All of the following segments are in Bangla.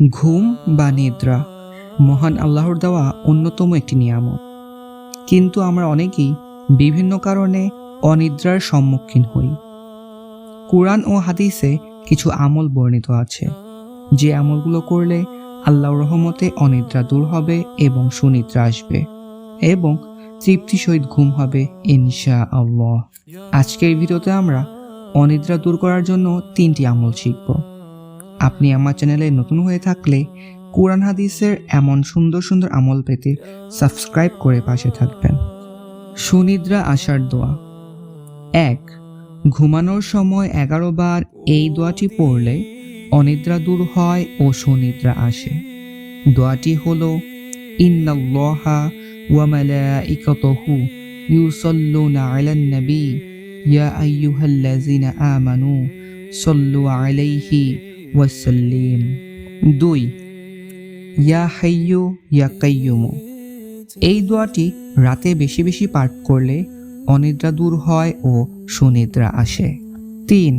ঘুম বা নিদ্রা। মহান আল্লাহর দেওয়া অন্যতম একটি নিয়ামত। কিন্তু আমরা অনেকেই বিভিন্ন কারণে অনিদ্রার সম্মুখীন হই। কোরআন ও হাদিসে কিছু আমল বর্ণিত আছে, যে আমলগুলো করলে আল্লাহর রহমতে অনিদ্রা দূর হবে এবং সুনিদ্রা আসবে এবং তৃপ্তি সহিত ঘুম হবে ইনশা আল্লাহ আজকের ভিডিওতে আমরা অনিদ্রা দূর করার জন্য তিনটি আমল শিখব। আপনি আমার চ্যানেলে নতুন হয়ে থাকলে কোরআন হাদিসের এমন সুন্দর সুন্দর আমল পেতে সাবস্ক্রাইব করে পাশে থাকবেন। সুনিদ্রা আসার দোয়া। এক, ঘুমানোর সময় এগারো বার এই দোয়াটি পড়লে অনিদ্রা দূর হয় ও সুনিদ্রা আসে। দোয়াটি হলো, ইন্নাল্লাহা ওয়া মালাইকাতুহু ইউসাল্লুনা আলান নবী, ইয়া আইয়ুহাল্লাযিনা আমানু সাল্লু আলাইহি ওয়াসাল্লিম দুই, ইয়া হাইয়ু ইয়া কাইয়ুমু এই দোয়াটি রাতে বেশি বেশি পাঠ করলে অনিদ্রা দূর হয় ও সুনিদ্রা আসে। তিন,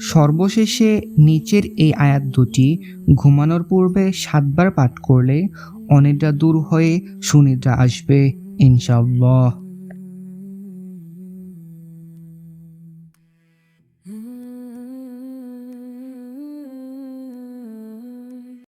সর্বশেষে নিচের এই আয়াত দুটি ঘুমানোর পূর্বে সাতবার পাঠ করলে অনিদ্রা দূর হয়ে সুনিদ্রা আসবে, ইনশাআল্লাহ।